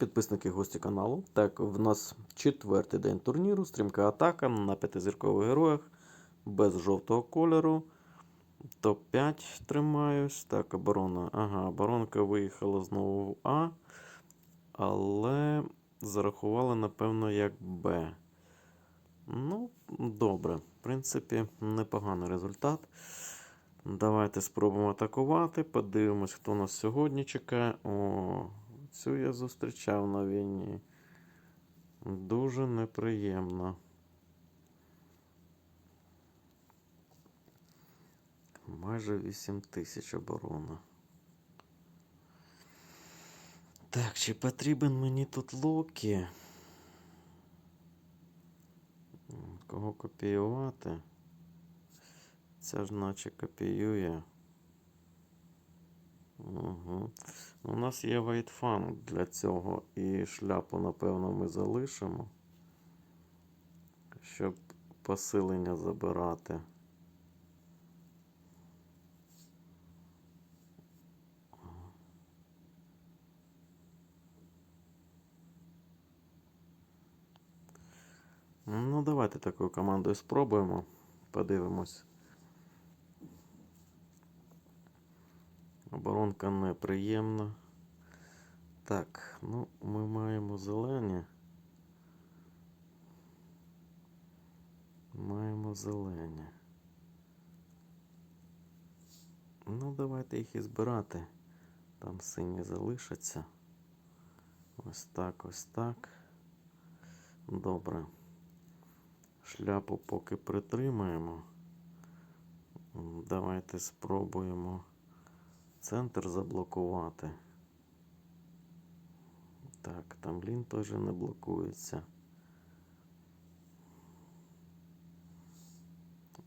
підписники гості каналу. Так, в нас четвертий день турніру, стрімка атака на п'ятизіркових героях без жовтого кольору. Топ-5 тримаюсь. Так, оборона. Ага, оборонка виїхала знову в А. Але зарахували, напевно, як Б. Ну, добре. В принципі, непоганий результат. Давайте спробуємо атакувати. Подивимось, хто нас сьогодні чекає. О, цю я зустрічав на війні. Дуже неприємно. Майже 8 тисяч оборона. Так, чи потрібен мені тут Локі? Кого копіювати? Ця ж наче копіює. Угу. У нас є вайтфанк для цього, і шляпу, напевно, ми залишимо, щоб посилення забирати. Ну, давайте такою командою спробуємо. Подивимось. Оборонка неприємна. Так, ну, ми маємо зелені. Маємо зелені. Ну, давайте їх і збирати. Там сині залишаться. Ось так, ось так. Добре. Шляпу поки притримаємо. Давайте спробуємо центр заблокувати. Так, там лін теж не блокується.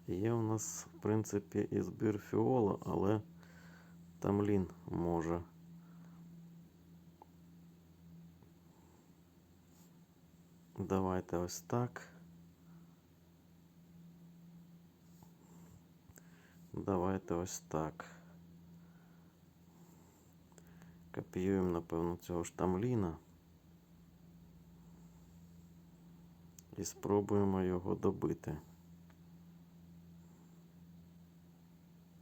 Є у нас, в принципі, і збір фіола, але там лін може. Давайте ось так. Давайте ось так. Копіюємо, напевно, цього там. І спробуємо його добити.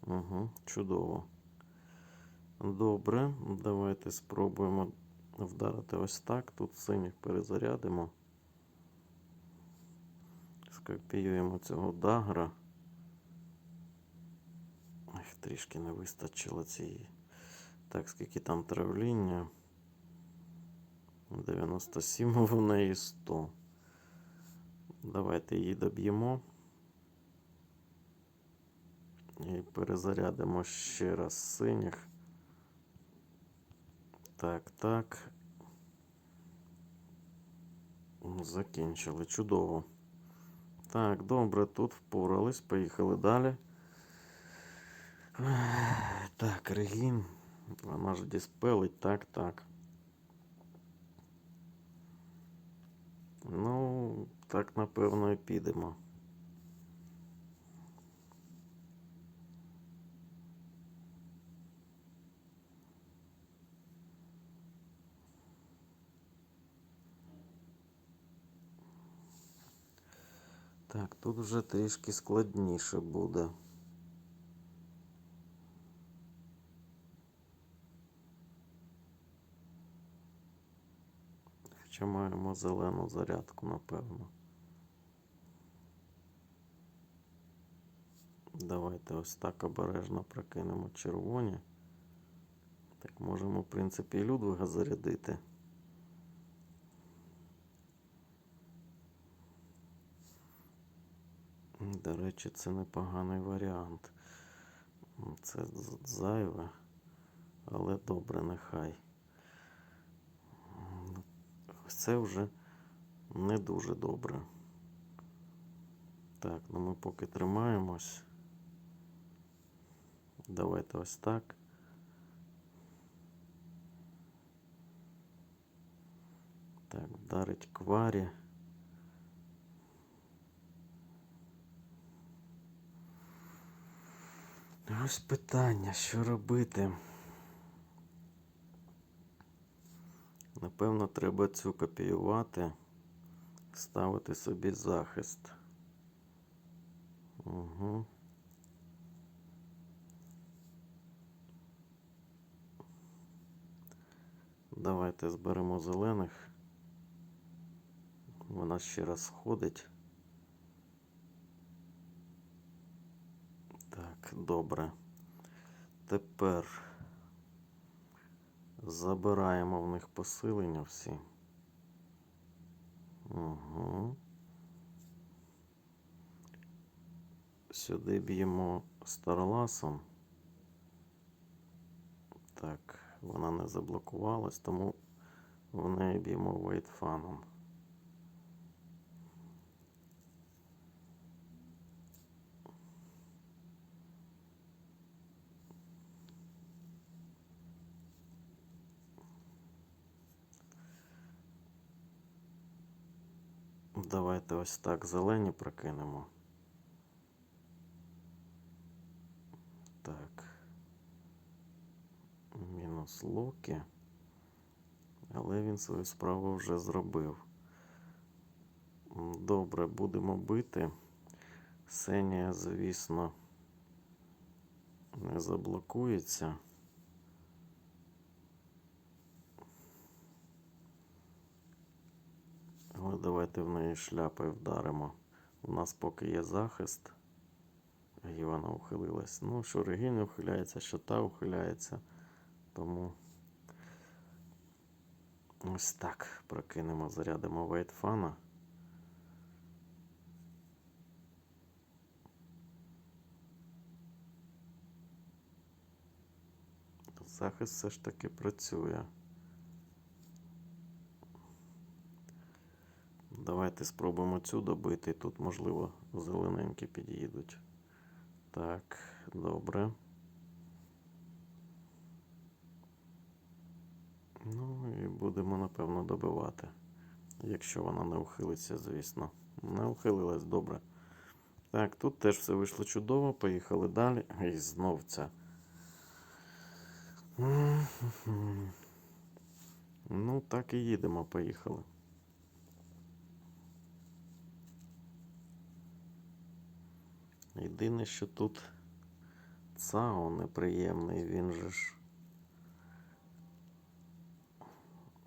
Угу, чудово. Добре, давайте спробуємо вдарити ось так. Тут синіх перезарядимо. Скопіюємо цього дагра. Трішки не вистачило цієї. Так, скільки там травління? 97 в неї 100. Давайте її доб'ємо. І перезарядимо ще раз синіх. Так, так. Закінчили. Чудово. Так, добре, тут впорались. Поїхали далі. Так, Регін. Вона ж диспелить, так, так. Ну, так, напевно, і підемо. Так, тут вже трішки складніше буде. Хоча маємо зелену зарядку, напевно. Давайте ось так обережно прокинемо червоні. Так можемо, в принципі, і Людвига зарядити. До речі, це непоганий варіант. Це зайве, але добре, нехай. Це вже не дуже добре. Так, ну ми поки тримаємось. Давайте ось так. Так, вдарить кварі. Ось питання, що робити. Напевно, треба цю копіювати, ставити собі захист. Угу. Давайте зберемо зелених. Вона ще раз сходить. Так, добре. Тепер забираємо в них посилення всі. Угу. Сюди б'ємо старласом. Так, вона не заблокувалась, тому в неї б'ємо вейтфаном. Давайте ось так зелені прокинемо. Так. Мінус Локі. Але він свою справу вже зробив. Добре, будемо бити. Сенія, звісно, не заблокується. Але давайте в неї шляпою вдаримо. У нас поки є захист. І вона ухилилась. Ну, що Регіна ухиляється, що та ухиляється. Тому ось так прокинемо, зарядимо вейтфана. Захист все ж таки працює. Давайте спробуємо цю добити. Тут, можливо, зелененькі під'їдуть. Так, добре. Ну і будемо, напевно, добивати. Якщо вона не ухилиться, звісно. Не ухилилась, добре. Так, тут теж все вийшло чудово. Поїхали далі. І знов ця. Ну, так і їдемо, поїхали. Єдине, що тут ЦАО неприємний, він же ж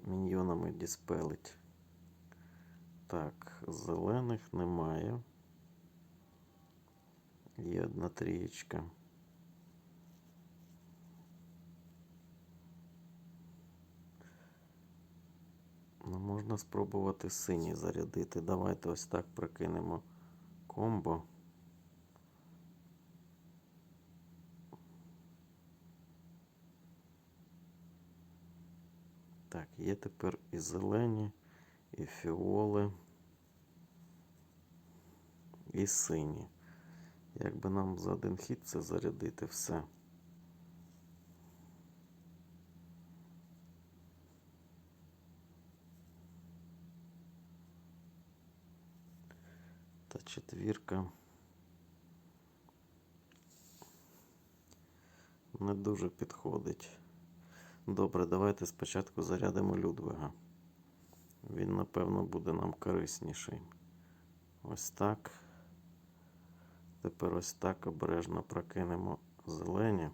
міньйонами діспелить. Так, зелених немає. Є одна трієчка. Ну, можна спробувати синій зарядити. Давайте ось так прикинемо комбо. Так, є тепер і зелені, і фіоли, і сині. Як би нам за один хід це зарядити все. Та четвірка. Не дуже підходить. Добре, давайте спочатку зарядимо Людвига. Він, напевно, буде нам корисніший. Ось так. Тепер ось так обережно прокинемо зелені.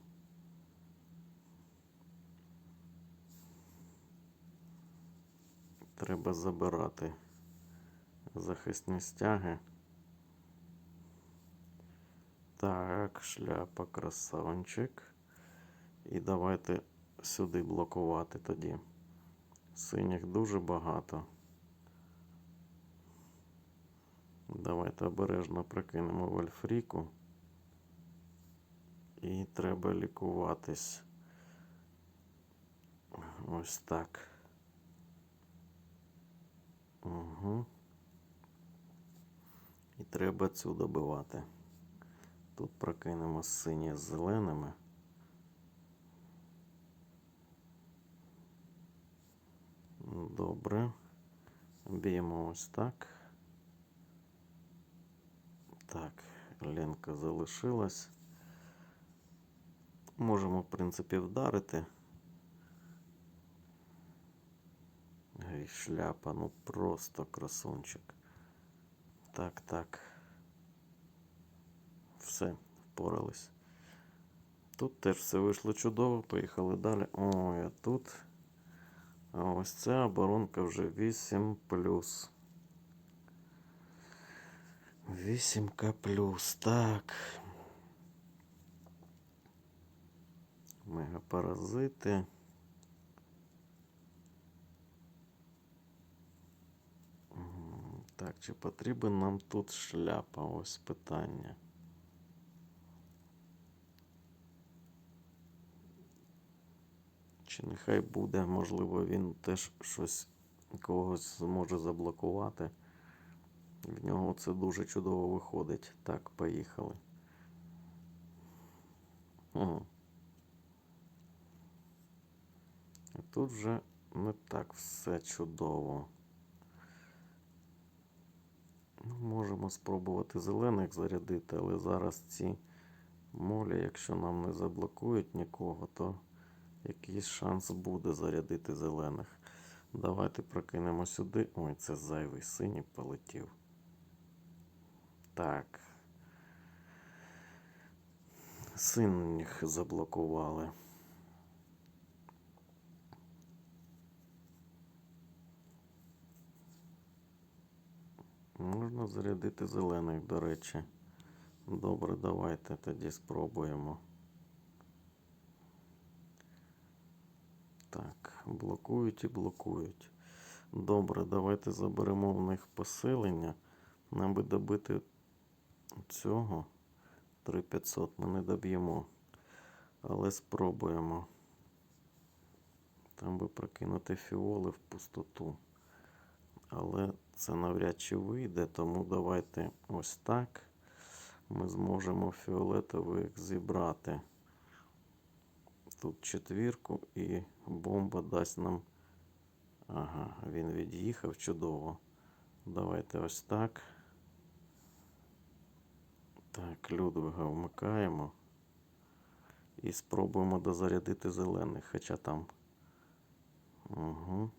Треба забирати захисні стяги. Так, шляпа, красавчик. І давайте сюди блокувати тоді. Синіх дуже багато. Давайте обережно прикинемо вольфріку. І треба лікуватись. Ось так. Угу. І треба цю добивати. Тут прокинемо сині з зеленими. Добре. Б'ємо ось так. Так, Ленка залишилась. Можемо, в принципі, вдарити. Ой, шляпа, ну просто красунчик. Так, так. Все, впорались. Тут теж все вийшло чудово, поїхали далі. Ой, а тут. А ось ця оборонка вже 8 плюс. 8К плюс. Так. Мегапаразити. Так, чи потрібен нам тут шляпа? Ось питання. Чи нехай буде, можливо, він теж щось когось зможе заблокувати. В нього це дуже чудово виходить. Так, поїхали. А тут вже не так все чудово. Ну, Можемо спробувати зелених зарядити, але зараз ці молі, якщо нам не заблокують нікого, то якийсь шанс буде зарядити зелених. Давайте прокинемо сюди. Ой, це зайвий синій полетів. Так. Синіх заблокували. Можна зарядити зелених, до речі. Добре, давайте тоді спробуємо. Так, блокують і блокують. Добре, давайте заберемо в них посилення. Нам би добити цього 3500 ми не доб'ємо. Але спробуємо. Там би прокинути фіоли в пустоту. Але це навряд чи вийде, тому давайте ось так. Ми зможемо фіолетових зібрати. Тут четвірку і бомба дасть нам. Ага, він від'їхав чудово. Давайте ось так. Так, Людвига вмикаємо. І спробуємо дозарядити зелених, хоча там. Угу.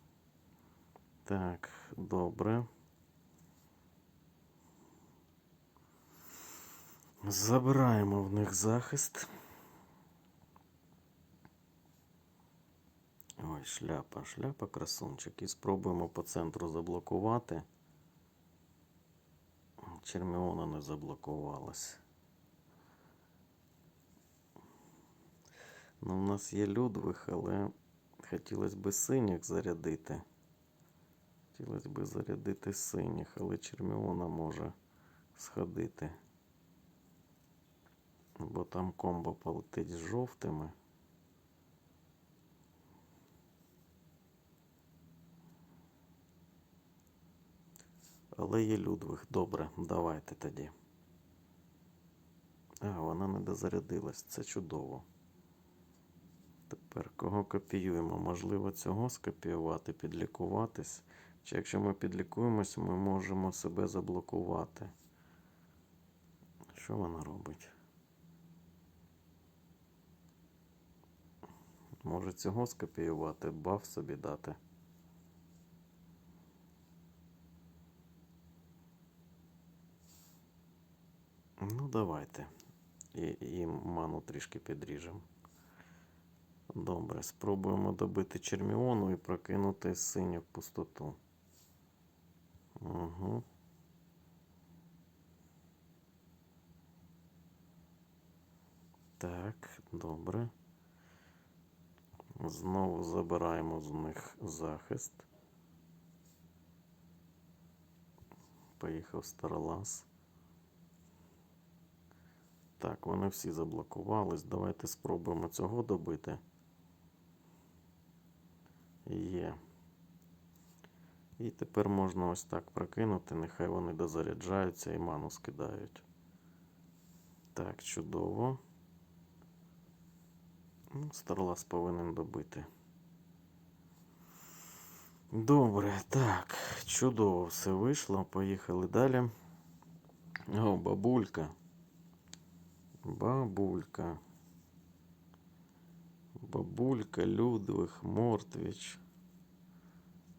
Так, добре. Забираємо в них захист. Ой, шляпа, шляпа, красунчик. І спробуємо по центру заблокувати. Черміона не заблокувалась. Ну, у нас є Людвиг, але хотілося б синіх зарядити. Хотілося б зарядити синіх, але Черміона може сходити. Бо там комбо полетить з жовтими. Але є Людвиг. Добре, давайте тоді. А, вона не дозарядилась. Це чудово. Тепер кого копіюємо? Можливо, цього скопіювати, підлікуватись. Чи якщо ми підлікуємось, ми можемо себе заблокувати. Що вона робить? Може цього скопіювати, баф собі дати. Ну, давайте. І, і ману трішки підріжемо. Добре, спробуємо добити черміону і прокинути синю пустоту. Угу. Так, добре. Знову забираємо з них захист. Поїхав старолаз. Так, вони всі заблокувались. Давайте спробуємо цього добити. Є. І тепер можна ось так прокинути. Нехай вони дозаряджаються і ману скидають. Так, чудово. Ну, Старлас повинен добити. Добре, так, чудово все вийшло. Поїхали далі. О, бабулька. Бабулька. Бабулька, Людвиг, Мортвіч.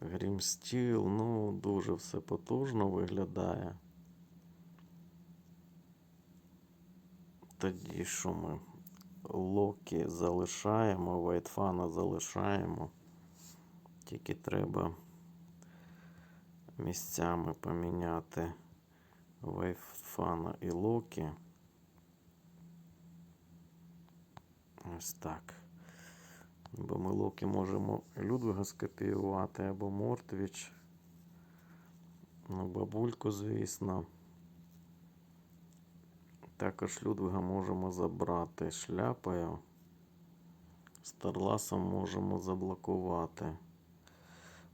Грімстіл, ну, дуже все потужно виглядає. Тоді що ми? Локі залишаємо, Вайтфана залишаємо. Тільки треба місцями поміняти Вайтфана і Локі. Ось так. Бо ми Локі можемо Людвига скопіювати або Мортвіч. Ну, бабульку, звісно. Також Людвига можемо забрати шляпою. Старласа можемо заблокувати.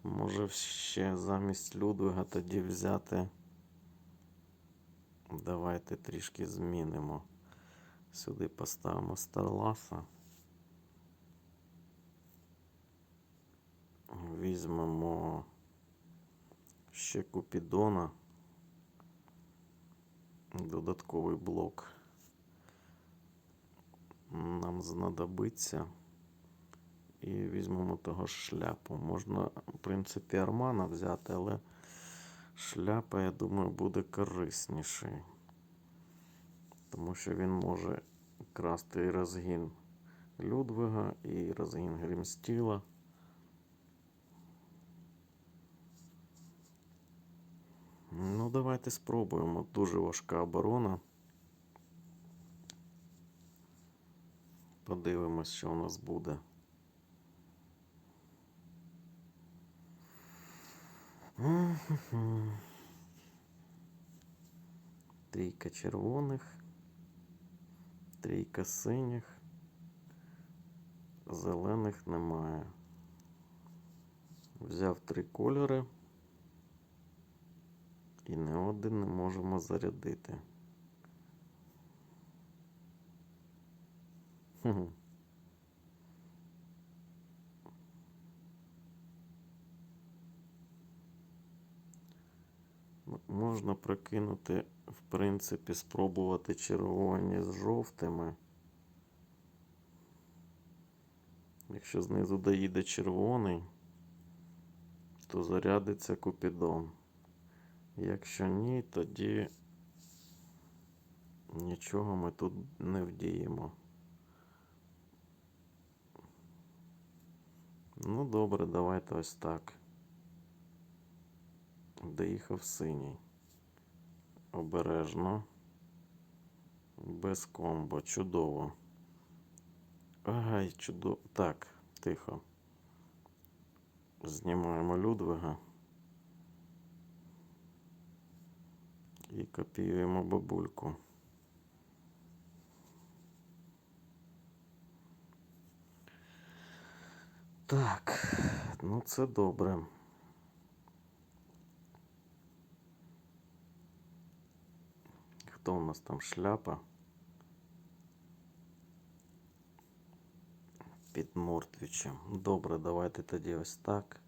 Може ще замість Людвига тоді взяти. Давайте трішки змінимо. Сюди поставимо Старласа. Візьмемо ще Купідона. Додатковий блок нам знадобиться. І візьмемо того ж шляпу. Можна, в принципі, Армана взяти, але шляпа, я думаю, буде корисніший. Тому що він може красти і розгін Людвига, і розгін Грімстіла. Ну, давайте спробуємо. Дуже важка оборона. Подивимось, що у нас буде. Трійка червоних, трійка синіх, зелених немає. Взяв три кольори. І не один не можемо зарядити. Можна прокинути, в принципі, спробувати червоні з жовтими. Якщо знизу доїде червоний, то зарядиться купідон. Якщо ні, тоді нічого ми тут не вдіємо. Ну, добре, давайте ось так. Доїхав синій. Обережно. Без комбо. Чудово. Ай, чудово. Так, тихо. Знімаємо Людвига. І копіюємо бабульку. Так, ну це добре. Хто у нас там шляпа? Під Мортвічем. Добре, давайте тоді ось так.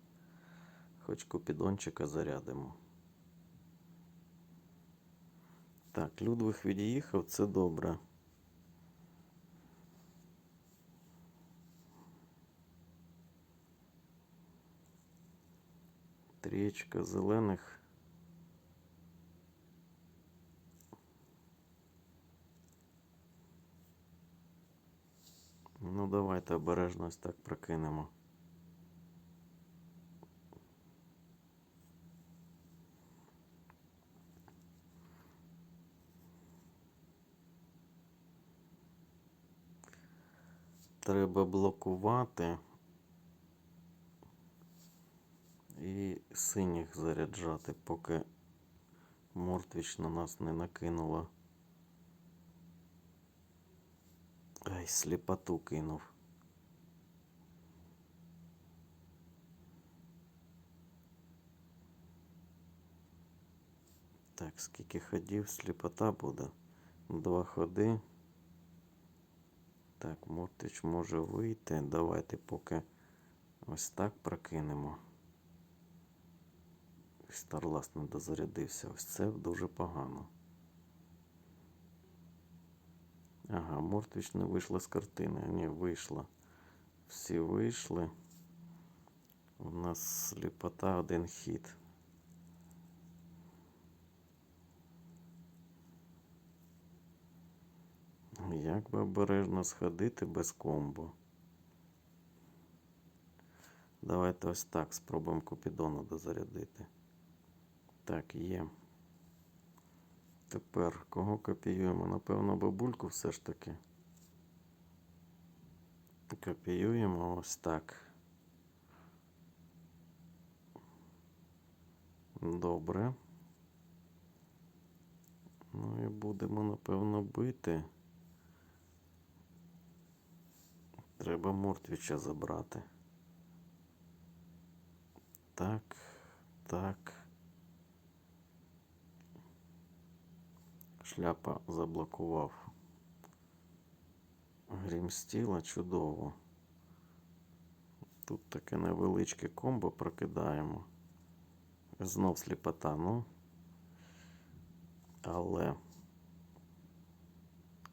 Хоч купідончика зарядимо. Так, Людвиг від'їхав, це добре. Трієчка зелених. Давайте обережно ось так прокинемо. Треба блокувати і синіх заряджати, поки Мортвіч на нас не накинула. Ай, сліпоту кинув. Так, скільки ходів, сліпота буде. Два ходи. Так, Мортич може вийти. Давайте поки ось так прокинемо. Старлас не дозарядився. Ось це дуже погано. Ага, Мортвіч не вийшла з картини. Ні, вийшла. Всі вийшли. У нас сліпота один хід. Як би обережно сходити без комбо? Давайте ось так спробуємо Купідона дозарядити. Так, є. Тепер кого копіюємо? Напевно, бабульку все ж таки. Копіюємо ось так. Добре. Ну і будемо, напевно, бити. Треба Мортвіча забрати. Так, так. Шляпа заблокував. Грім стіла чудово. Тут таке невеличке комбо прокидаємо. Знов сліпота, ну. Але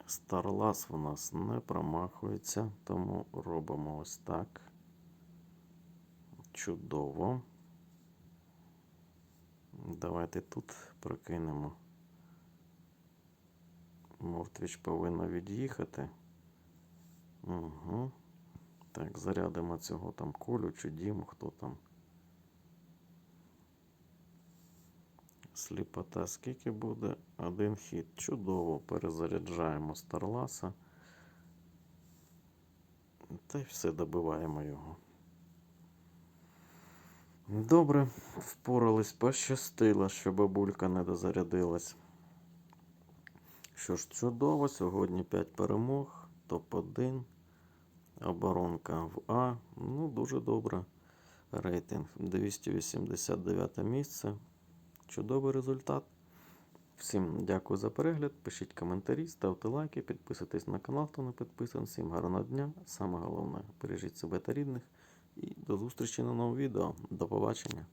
Старлас у нас не промахується, тому робимо ось так. Чудово. Давайте тут прокинемо. Мортвіч повинна від'їхати. Угу. Так, зарядимо цього там колю чи діму, хто там. Сліпота скільки буде? Один хід. Чудово. Перезаряджаємо Старласа. Та й все добиваємо його. Добре, впорались, пощастило, що бабулька не дозарядилась. Що ж, чудово, сьогодні 5 перемог, топ-1, оборонка в А. Ну, дуже добре. Рейтинг 289 місце. Чудовий результат. Всім дякую за перегляд. Пишіть коментарі, ставте лайки, підписуйтесь на канал, хто не підписаний. Всім гарного дня. Саме головне, бережіть себе та рідних. І до зустрічі на новому відео. До побачення.